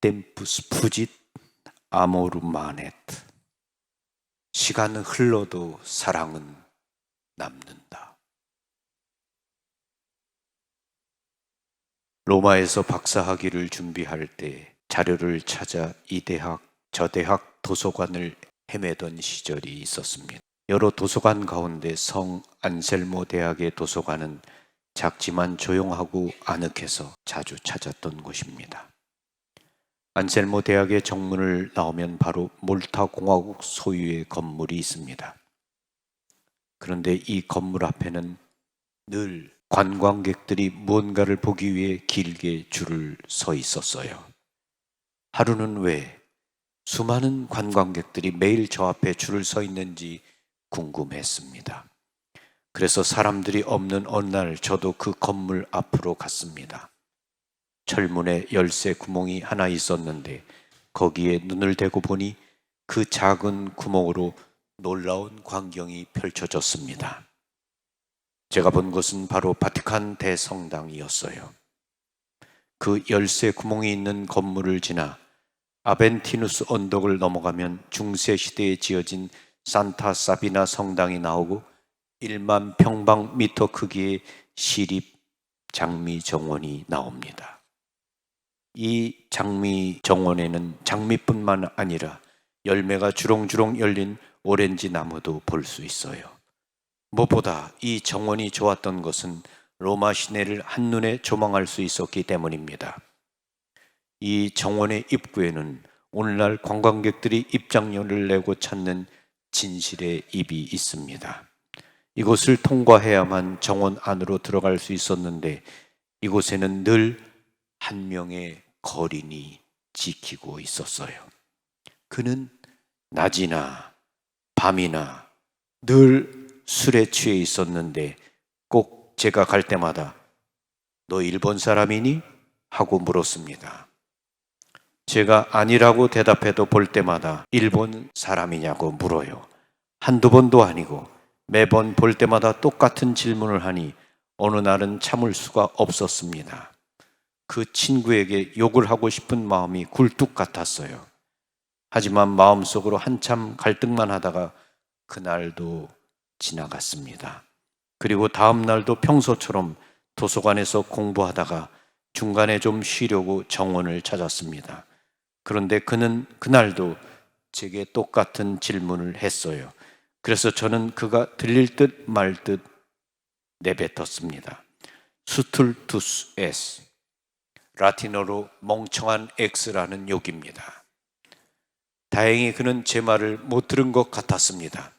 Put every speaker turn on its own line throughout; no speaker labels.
템푸스 푸짓 아모르 마네트 시간은 흘러도 사랑은 남는다. 로마에서 박사학위를 준비할 때 자료를 찾아 이 대학 저 대학 도서관을 헤매던 시절이 있었습니다. 여러 도서관 가운데 성 안셀모 대학의 도서관은 작지만 조용하고 아늑해서 자주 찾았던 곳입니다. 안셀모 대학의 정문을 나오면 바로 몰타 공화국 소유의 건물이 있습니다. 그런데 이 건물 앞에는 늘 관광객들이 무언가를 보기 위해 길게 줄을 서 있었어요. 하루는 왜 수많은 관광객들이 매일 저 앞에 줄을 서 있는지 궁금했습니다. 그래서 사람들이 없는 어느 날 저도 그 건물 앞으로 갔습니다. 철문에 열쇠 구멍이 하나 있었는데 거기에 눈을 대고 보니 그 작은 구멍으로 놀라운 광경이 펼쳐졌습니다. 제가 본 것은 바로 바티칸 대성당이었어요. 그 열쇠 구멍이 있는 건물을 지나 아벤티누스 언덕을 넘어가면 중세 시대에 지어진 산타 사비나 성당이 나오고 1만 평방미터 크기의 시립 장미 정원이 나옵니다. 이 장미 정원에는 장미뿐만 아니라 열매가 주렁주렁 열린 오렌지 나무도 볼 수 있어요. 무엇보다 이 정원이 좋았던 것은 로마 시내를 한눈에 조망할 수 있었기 때문입니다. 이 정원의 입구에는 오늘날 관광객들이 입장료를 내고 찾는 진실의 입이 있습니다. 이곳을 통과해야만 정원 안으로 들어갈 수 있었는데 이곳에는 늘 한 명의 거린이 지키고 있었어요. 그는 낮이나 밤이나 늘 술에 취해 있었는데 꼭 제가 갈 때마다 너 일본 사람이니? 하고 물었습니다. 제가 아니라고 대답해도 볼 때마다 일본 사람이냐고 물어요. 한두 번도 아니고 매번 볼 때마다 똑같은 질문을 하니 어느 날은 참을 수가 없었습니다. 그 친구에게 욕을 하고 싶은 마음이 굴뚝 같았어요. 하지만 마음속으로 한참 갈등만 하다가 그날도 지나갔습니다. 그리고 다음 날도 평소처럼 도서관에서 공부하다가 중간에 좀 쉬려고 정원을 찾았습니다. 그런데 그는 그날도 제게 똑같은 질문을 했어요. 그래서 저는 그가 들릴 듯 말듯 내뱉었습니다. 수툴투스 S. 라틴어로 멍청한 X라는 욕입니다. 다행히 그는 제 말을 못 들은 것 같았습니다.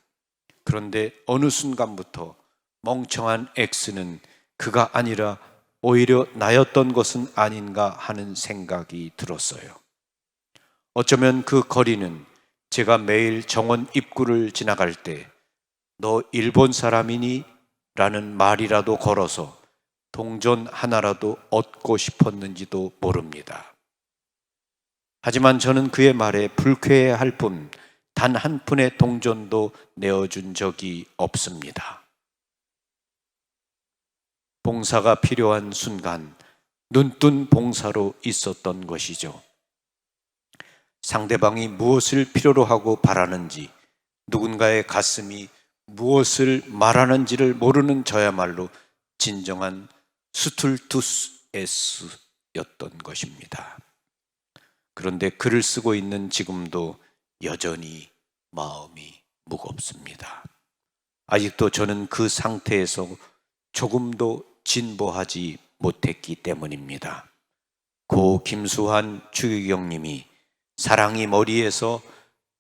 그런데 어느 순간부터 멍청한 X는 그가 아니라 오히려 나였던 것은 아닌가 하는 생각이 들었어요. 어쩌면 그 거리는 제가 매일 정원 입구를 지나갈 때 너 일본 사람이니? 라는 말이라도 걸어서 동전 하나라도 얻고 싶었는지도 모릅니다. 하지만 저는 그의 말에 불쾌해 할 뿐 단 한 푼의 동전도 내어준 적이 없습니다. 봉사가 필요한 순간 눈뜬 봉사로 있었던 것이죠. 상대방이 무엇을 필요로 하고 바라는지 누군가의 가슴이 무엇을 말하는지를 모르는 저야말로 진정한 스툴투스에스였던 것입니다. 그런데 글을 쓰고 있는 지금도 여전히 마음이 무겁습니다. 아직도 저는 그 상태에서 조금도 진보하지 못했기 때문입니다. 고 김수환 추기경님이 사랑이 머리에서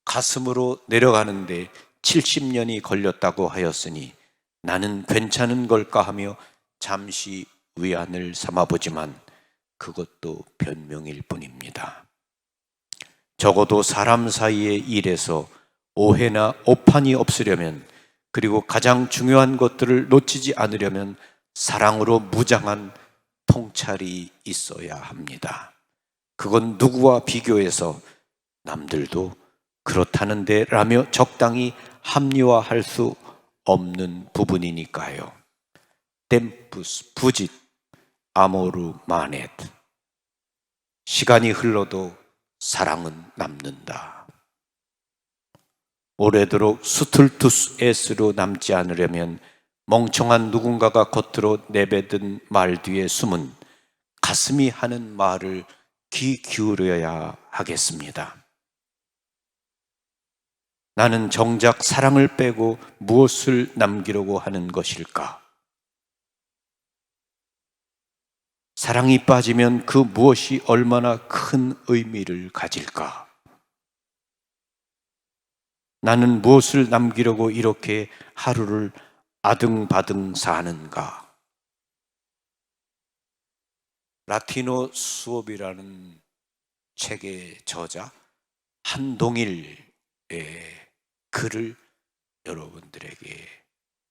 가슴으로 내려가는데 70년이 걸렸다고 하였으니 나는 괜찮은 걸까 하며 잠시 위안을 삼아보지만 그것도 변명일 뿐입니다. 적어도 사람 사이의 일에서 오해나 오판이 없으려면 그리고 가장 중요한 것들을 놓치지 않으려면 사랑으로 무장한 통찰이 있어야 합니다. 그건 누구와 비교해서 남들도 그렇다는데 라며 적당히 합리화할 수 없는 부분이니까요. 템푸스 부짓 아모르 마넷 시간이 흘러도 사랑은 남는다. 오래도록 수틀투스 에스로 남지 않으려면 멍청한 누군가가 겉으로 내뱉은 말 뒤에 숨은 가슴이 하는 말을 귀 기울여야 하겠습니다. 나는 정작 사랑을 빼고 무엇을 남기려고 하는 것일까? 사랑이 빠지면 그 무엇이 얼마나 큰 의미를 가질까? 나는 무엇을 남기려고 이렇게 하루를 아등바등 사는가? 라티노 수업이라는 책의 저자 한동일의 글을 여러분들에게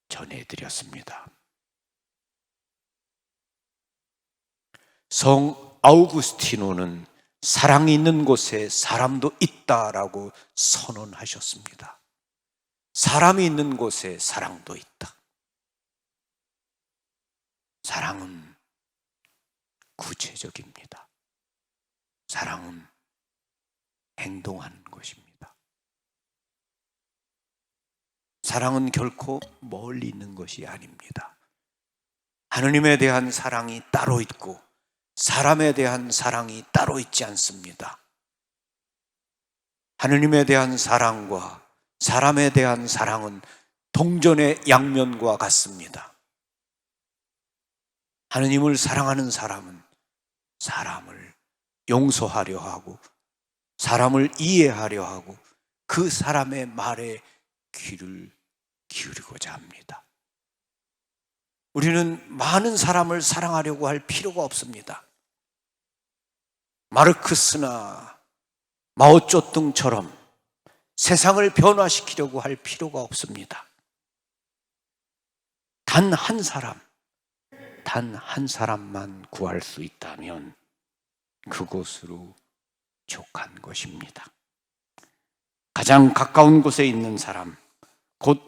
전해드렸습니다. 성 아우구스티노는 사랑이 있는 곳에 사람도 있다라고 선언하셨습니다. 사람이 있는 곳에 사랑도 있다. 사랑은 구체적입니다. 사랑은 행동하는 것입니다. 사랑은 결코 멀리 있는 것이 아닙니다. 하느님에 대한 사랑이 따로 있고 사람에 대한 사랑이 따로 있지 않습니다. 하느님에 대한 사랑과 사람에 대한 사랑은 동전의 양면과 같습니다. 하느님을 사랑하는 사람은 사람을 용서하려 하고 사람을 이해하려 하고 그 사람의 말에 귀를 기울이고자 합니다. 우리는 많은 사람을 사랑하려고 할 필요가 없습니다. 마르크스나 마오쩌둥처럼 세상을 변화시키려고 할 필요가 없습니다. 단 한 사람, 단 한 사람만 구할 수 있다면 그곳으로 족한 것입니다. 가장 가까운 곳에 있는 사람, 곧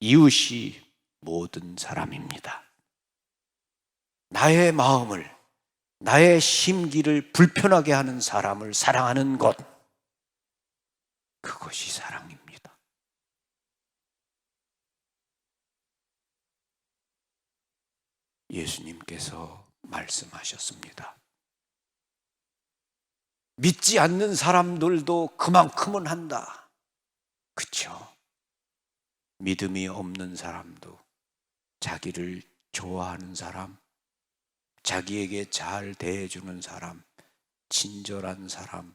이웃이 모든 사람입니다. 나의 마음을, 나의 심기를 불편하게 하는 사람을 사랑하는 것, 그것이 사랑입니다. 예수님께서 말씀하셨습니다. 믿지 않는 사람들도 그만큼은 한다. 그쵸? 믿음이 없는 사람도 자기를 좋아하는 사람, 자기에게 잘 대해주는 사람, 친절한 사람,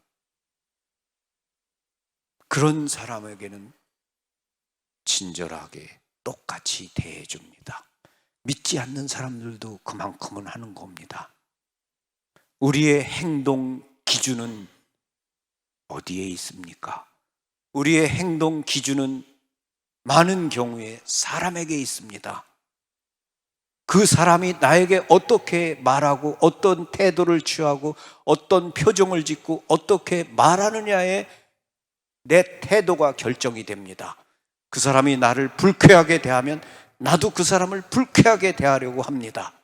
그런 사람에게는 친절하게 똑같이 대해줍니다. 믿지 않는 사람들도 그만큼은 하는 겁니다. 우리의 행동 기준은 어디에 있습니까? 우리의 행동 기준은 많은 경우에 사람에게 있습니다. 그 사람이 나에게 어떻게 말하고 어떤 태도를 취하고 어떤 표정을 짓고 어떻게 말하느냐에 내 태도가 결정이 됩니다. 그 사람이 나를 불쾌하게 대하면 나도 그 사람을 불쾌하게 대하려고 합니다.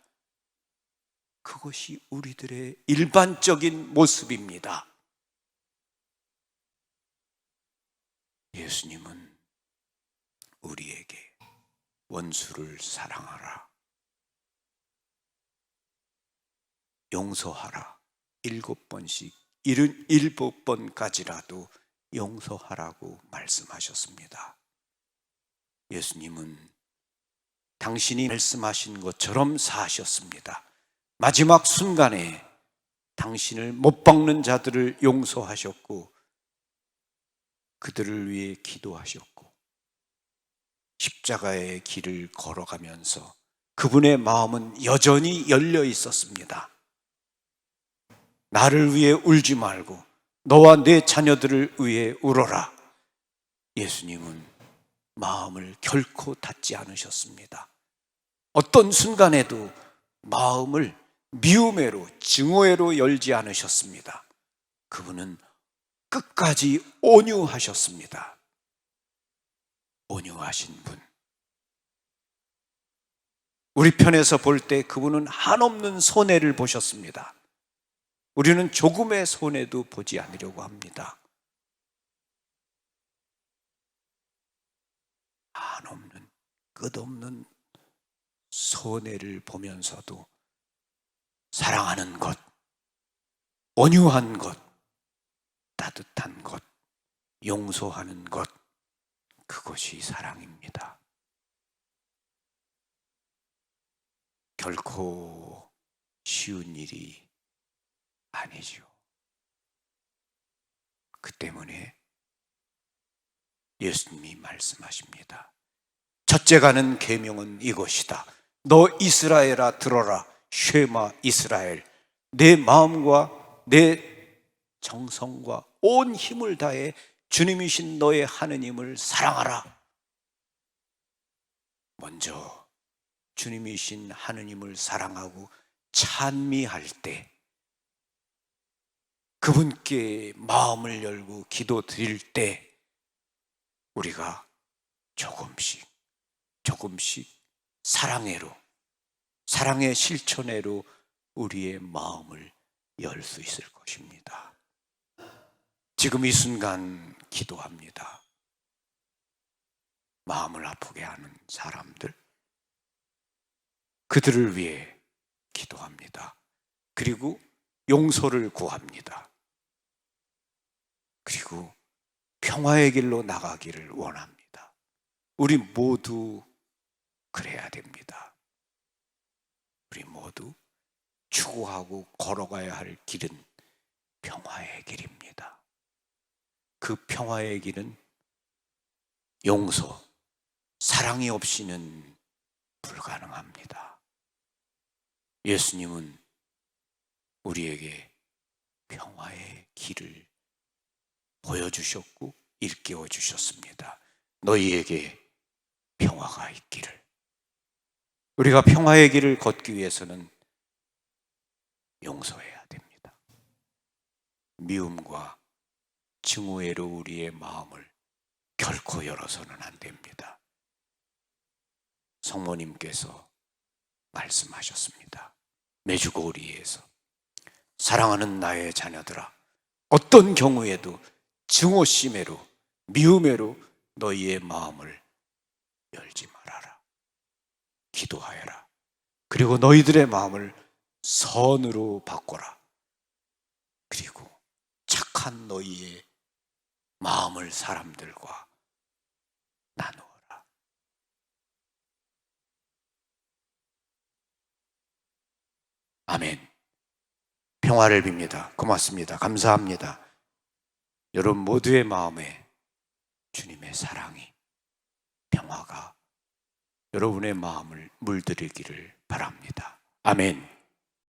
그것이 우리들의 일반적인 모습입니다. 예수님은 우리에게 원수를 사랑하라. 용서하라. 일곱 번씩, 일흔 일곱 번까지라도 용서하라고 말씀하셨습니다. 예수님은 당신이 말씀하신 것처럼 사셨습니다. 마지막 순간에 당신을 못 박는 자들을 용서하셨고 그들을 위해 기도하셨고 십자가의 길을 걸어가면서 그분의 마음은 여전히 열려 있었습니다. 나를 위해 울지 말고 너와 내 자녀들을 위해 울어라. 예수님은 마음을 결코 닫지 않으셨습니다. 어떤 순간에도 마음을 미움회로, 증오회로 열지 않으셨습니다. 그분은 끝까지 온유하셨습니다. 온유하신 분. 우리 편에서 볼 때 그분은 한없는 손해를 보셨습니다. 우리는 조금의 손해도 보지 않으려고 합니다. 한없는 끝없는 손해를 보면서도 사랑하는 것, 온유한 것, 따뜻한 것, 용서하는 것, 그것이 사랑입니다. 결코 쉬운 일이 아니죠. 그 때문에 예수님이 말씀하십니다. 첫째 가는 계명은 이것이다. 너 이스라엘아 들어라. 쉐마 이스라엘. 내 마음과 내 정성과 온 힘을 다해 주님이신 너의 하느님을 사랑하라. 먼저 주님이신 하느님을 사랑하고 찬미할 때 그분께 마음을 열고 기도 드릴 때 우리가 조금씩 조금씩 사랑애로 사랑의 실천애로 우리의 마음을 열 수 있을 것입니다. 지금 이 순간 기도합니다. 마음을 아프게 하는 사람들 그들을 위해 기도합니다. 그리고 용서를 구합니다. 그리고 평화의 길로 나가기를 원합니다. 우리 모두 그래야 됩니다. 우리 모두 추구하고 걸어가야 할 길은 평화의 길입니다. 그 평화의 길은 용서, 사랑이 없이는 불가능합니다. 예수님은 우리에게 평화의 길을 보여주셨고 일깨워 주셨습니다. 너희에게 평화가 있기를. 우리가 평화의 길을 걷기 위해서는 용서해야 됩니다. 미움과 증오애로 우리의 마음을 결코 열어서는 안 됩니다. 성모님께서 말씀하셨습니다. 메주고리에서 사랑하는 나의 자녀들아 어떤 경우에도 증오심애로 미움애로 너희의 마음을 열지 말아라. 기도하여라. 그리고 너희들의 마음을 선으로 바꿔라. 그리고 착한 너희의 마음을 사람들과 나누어라. 아멘. 평화를 빕니다. 고맙습니다. 감사합니다. 여러분 모두의 마음에 주님의 사랑이 평화가 여러분의 마음을 물들이기를 바랍니다. 아멘.